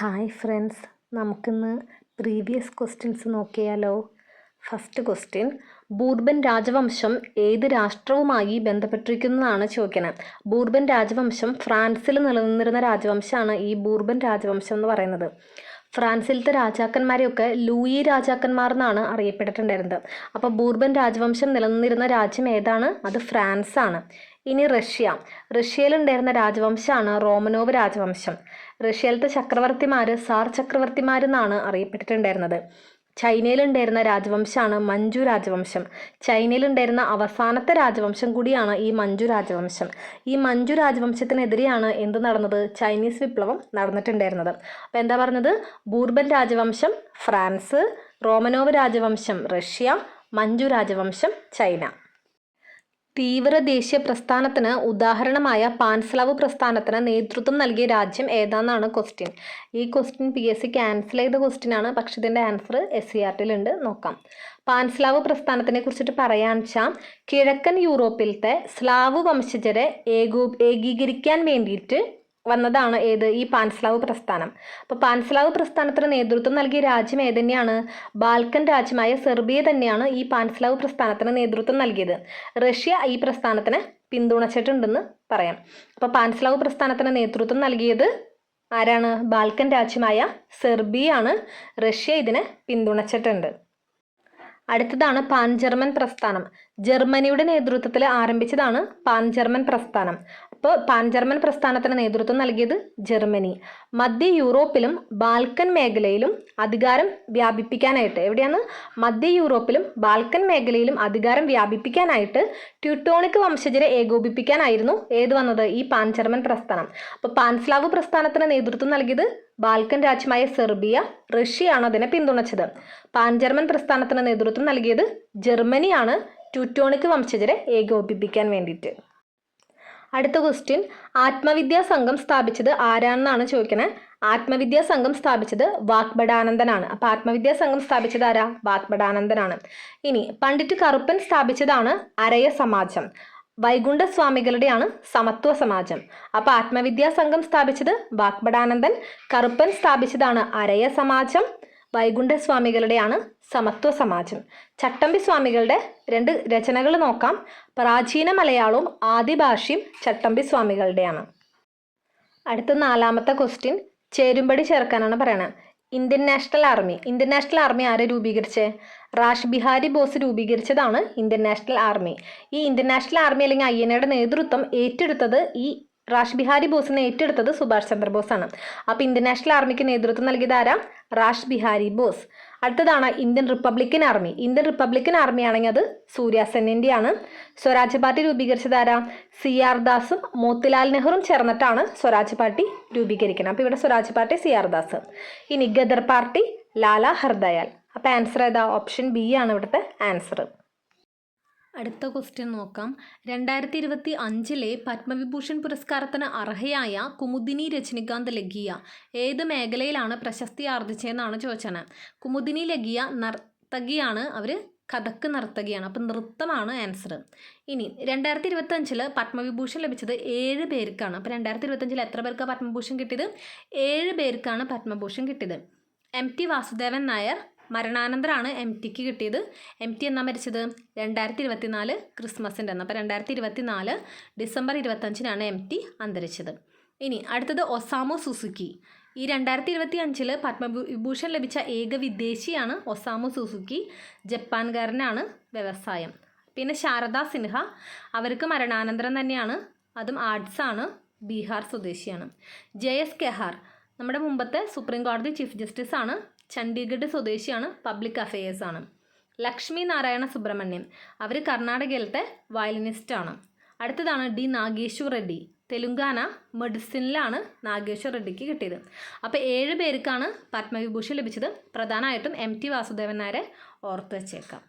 Hi friends നമുക്കിന്ന് previous questions നോക്കിയാലോ? First question Bourbon രാജവംശം ഏത് രാഷ്ട്രവുമായി ബന്ധപ്പെട്ടിരിക്കുന്നതാണ് ചോദിക്കുന്നത് ബൂർബൻ രാജവംശം ഫ്രാൻസിൽ നിലനിന്നിരുന്ന രാജവംശമാണ് ഈ ബൂർബൻ രാജവംശം എന്ന് പറയുന്നത്. ഫ്രാൻസിലത്തെ രാജാക്കന്മാരെയൊക്കെ ലൂയി രാജാക്കന്മാർ എന്നാണ് അറിയപ്പെട്ടിട്ടുണ്ടായിരുന്നത്. അപ്പോൾ ബൂർബൻ രാജവംശം നിലനിന്നിരുന്ന രാജ്യം ഏതാണ്? അത് ഫ്രാൻസാണ്. ഇനി റഷ്യ. റഷ്യയിലുണ്ടായിരുന്ന രാജവംശമാണ് റോമനോവ് രാജവംശം. റഷ്യയിലത്തെ ചക്രവർത്തിമാർ സാർ ചക്രവർത്തിമാരെന്നാണ് അറിയപ്പെട്ടിട്ടുണ്ടായിരുന്നത്. ചൈനയിലുണ്ടായിരുന്ന രാജവംശമാണ് മഞ്ജു രാജവംശം. ചൈനയിലുണ്ടായിരുന്ന അവസാനത്തെ രാജവംശം കൂടിയാണ് ഈ മഞ്ജു രാജവംശം. ഈ മഞ്ജു രാജവംശത്തിനെതിരെയാണ് എന്ത് നടന്നത്? ചൈനീസ് വിപ്ലവം നടന്നിട്ടുണ്ടായിരുന്നത്. അപ്പോൾ എന്താ പറഞ്ഞത്? ബൂർബൻ രാജവംശം ഫ്രാൻസ് റോമനോവ് രാജവംശം റഷ്യ മഞ്ജു രാജവംശം ചൈന. തീവ്ര ദേശീയ പ്രസ്ഥാനത്തിന് ഉദാഹരണമായ പാൻസ്ലാവ് പ്രസ്ഥാനത്തിന് നേതൃത്വം നൽകിയ രാജ്യം ഏതാണെന്നാണ് ക്വസ്റ്റ്യൻ ഈ question P S C cancel ചെയ്ത ക്വസ്റ്റ്യൻ ആണ്. പക്ഷെ ഇതിന്റെ ആൻസർ എസ് സി ആർ ടിയിലുണ്ട് നോക്കാം. പാൻസ്ലാവ് പ്രസ്ഥാനത്തിനെ കുറിച്ചിട്ട് പറയാൻ വെച്ചാൽ കിഴക്കൻ യൂറോപ്പിലത്തെ സ്ലാവ് വംശജരെ ഏകോ ഏകീകരിക്കാൻ വേണ്ടിയിട്ട് വന്നതാണ് ഏത്? ഈ പാൻസ്ലാവ് പ്രസ്ഥാനം. അപ്പോൾ പാൻസ്ലാവ് പ്രസ്ഥാനത്തിന് നേതൃത്വം നൽകിയ രാജ്യം ഏതന്നെയാണ്? ബാൽക്കൻ രാജ്യമായ സെർബിയ തന്നെയാണ് ഈ പാൻസ്ലാവ് പ്രസ്ഥാനത്തിന് നേതൃത്വം നൽകിയത്. റഷ്യ ഈ പ്രസ്ഥാനത്തിന് പിന്തുണച്ചിട്ടുണ്ടെന്ന് പറയാം. അപ്പോൾ പാൻസ്ലാവ് പ്രസ്ഥാനത്തിന് നേതൃത്വം നൽകിയത് ആരാണ്? ബാൽക്കൻ രാജ്യമായ സെർബിയാണ് റഷ്യ ഇതിനെ പിന്തുണച്ചിട്ടുണ്ട്. അടുത്തതാണ് പാൻ ജർമ്മൻ പ്രസ്ഥാനം. ജർമ്മനിയുടെ നേതൃത്വത്തിൽ ആരംഭിച്ചതാണ് പാൻ ജർമ്മൻ പ്രസ്ഥാനം. അപ്പോൾ പാൻ ജർമ്മൻ പ്രസ്ഥാനത്തിന് നേതൃത്വം നൽകിയത് ജർമ്മനി. മധ്യ യൂറോപ്പിലും ബാൽക്കൻ മേഖലയിലും അധികാരം വ്യാപിപ്പിക്കാനായിട്ട് എവിടെയാണ്? മധ്യ യൂറോപ്പിലും ബാൽക്കൻ മേഖലയിലും അധികാരം വ്യാപിപ്പിക്കാനായിട്ട് ട്യൂട്ടോണിക് വംശജരെ ഏകോപിപ്പിക്കാനായിരുന്നു ഏത് വന്നത്? ഈ പാൻ ജർമ്മൻ പ്രസ്ഥാനം. അപ്പോൾ പാൻസ്ലാവ് പ്രസ്ഥാനത്തിന് നേതൃത്വം നൽകിയത് ബാൽക്കൻ രാജ്യമായ സെർബിയ റഷ്യയാണ് അതിനെ പിന്തുണച്ചത്. പാൻ ജർമ്മൻ പ്രസ്ഥാനത്തിന് നേതൃത്വം നൽകിയത് ജർമ്മനിയാണ് ട്യൂട്ടോണിക് വംശജരെ ഏകോപിപ്പിക്കാൻ വേണ്ടിയിട്ട്. അടുത്ത ക്വസ്റ്റ്യൻ ആത്മവിദ്യാ സംഘം സ്ഥാപിച്ചത് ആരാണെന്നാണ് ചോദിക്കുന്നത് ആത്മവിദ്യാ സംഘം സ്ഥാപിച്ചത് വാക്ബടാനന്ദനാണ് അപ്പൊ ആത്മവിദ്യാ സംഘം സ്ഥാപിച്ചത് ആരാ? വാഗ്ബടാനന്ദനാണ് ഇനി പണ്ഡിറ്റ് കറുപ്പൻ സ്ഥാപിച്ചതാണ് അരയ സമാജം. വൈകുണ്ഠ സ്വാമികളുടെയാണ് സമത്വ സമാജം. അപ്പൊ ആത്മവിദ്യാ സംഘം സ്ഥാപിച്ചത് വാക്ബടാനന്ദൻ കറുപ്പൻ സ്ഥാപിച്ചതാണ് അരയ സമാജം. വൈകുണ്ഠ സ്വാമികളുടെയാണ് സമത്വ സമാജം ചട്ടമ്പി സ്വാമികളുടെ രണ്ട് രചനകൾ നോക്കാം. പ്രാചീന മലയാളവും ആദിഭാഷയും ചട്ടമ്പി സ്വാമികളുടെയാണ്. അടുത്ത നാലാമത്തെ ക്വസ്റ്റ്യൻ ചേരുംപടി ചേർക്കാനാണ് പറയുന്നത് Indian national army. Indian national army ആരെ രൂപീകരിച്ചേ? റാഷ് ബിഹാരി ബോസ് രൂപീകരിച്ചതാണ് ഇന്ത്യൻ നാഷണൽ ആർമി. ഈ ഇന്ത്യൻ നാഷണൽ ആർമി അല്ലെങ്കിൽ ഐ എൻ നേതൃത്വം ഏറ്റെടുത്തത് ഈ റാഷ് ബിഹാരി ബോസിനെ ഏറ്റെടുത്തത് സുഭാഷ് ചന്ദ്രബോസാണ്. അപ്പോൾ ഇന്ത്യൻ നാഷണൽ ആർമിക്ക് നേതൃത്വം നൽകിയത് ആരാ? റാഷ് ബിഹാരി ബോസ്. അടുത്തതാണ് Indian Republican Army. Indian Republican Army ആണെങ്കിൽ അത് സൂര്യാസെന്നിന്റെ ആണ് സ്വരാജ് പാർട്ടി രൂപീകരിച്ചത് ആരാ? സി ആർ ദാസും മോത്തിലാൽ നെഹ്റും ചേർന്നിട്ടാണ് സ്വരാജ് പാർട്ടി രൂപീകരിക്കുന്നത്. അപ്പോൾ ഇവിടെ Swaraj party C R Das. ഇനി ഗദർ പാർട്ടി ലാല ഹർദയാൽ. അപ്പോൾ ആൻസർ ഏതാ? ഓപ്ഷൻ ബി ആണ് ഇവിടുത്തെ ആൻസർ അടുത്ത ക്വസ്റ്റ്യൻ നോക്കാം. രണ്ടായിരത്തി ഇരുപത്തി അഞ്ചിലെ പത്മവിഭൂഷൺ പുരസ്കാരത്തിന് അർഹയായ കുമുദിനി രജനികാന്ത് ലഗിയ ഏത് മേഖലയിലാണ് പ്രശസ്തി ആർജിച്ചതെന്നാണ് ചോദിച്ചത്. കുമുദിനി ലഗിയ നർത്തകിയാണ് അവർ കഥക്ക് നർത്തകിയാണ്. അപ്പം നൃത്തമാണ് ആൻസർ ഇനി രണ്ടായിരത്തി ഇരുപത്തഞ്ചിൽ പത്മവിഭൂഷൺ ലഭിച്ചത് ഏഴ് പേർക്കാണ്. അപ്പോൾ രണ്ടായിരത്തി ഇരുപത്തഞ്ചിൽ എത്ര പേർക്കാണ് പത്മഭൂഷൺ കിട്ടിയത്? ഏഴ് പേർക്കാണ് പത്മഭൂഷൺ കിട്ടിയത്. എം ടി വാസുദേവൻ നായർ മരണാനന്തരമാണ് എം ടിക്ക് കിട്ടിയത്. എം ടി എന്നാ മരിച്ചത്? രണ്ടായിരത്തി ഇരുപത്തി നാല് ക്രിസ്മസിന്റെ അന്ന്. അപ്പോൾ രണ്ടായിരത്തി ഇരുപത്തി നാല് ഡിസംബർ ഇരുപത്തഞ്ചിനാണ് എം ടി അന്തരിച്ചത്. ഇനി അടുത്തത് ഒസാമോ സുസുക്കി. ഈ രണ്ടായിരത്തി ഇരുപത്തി അഞ്ചിൽ പത്മവിഭൂഷൺ ലഭിച്ച ഏക വിദേശിയാണ് ഒസാമോ സുസുക്കി. ജപ്പാൻകാരനാണ് വ്യവസായം. പിന്നെ ശാരദാ സിൻഹ. അവർക്ക് മരണാനന്തരം തന്നെയാണ്. അതും ആർട്സാണ്. ബീഹാർ സ്വദേശിയാണ്. ജയസ് കെഹാർ. നമ്മുടെ മുമ്പത്തെ സുപ്രീം കോടതി ചീഫ് ജസ്റ്റിസ് ആണ് ചണ്ഡീഗഡ് സ്വദേശിയാണ് പബ്ലിക് അഫയേഴ്സ് ആണ് ലക്ഷ്മി നാരായണ സുബ്രഹ്മണ്യം. അവർ കർണാടകയിലത്തെ വയലിനിസ്റ്റ് ആണ് അടുത്തതാണ് ഡി നാഗേശ്വർ റെഡ്ഡി. തെലുങ്കാന മെഡിസിനിലാണ് നാഗേശ്വർ റെഡ്ഡിക്ക് കിട്ടിയത്. അപ്പോൾ ഏഴ് പേർക്കാണ് പത്മവിഭൂഷൺ ലഭിച്ചത്. പ്രധാനമായിട്ടും എം ടി വാസുദേവൻ നായരെ ഓർത്ത് വെച്ചേക്കാം.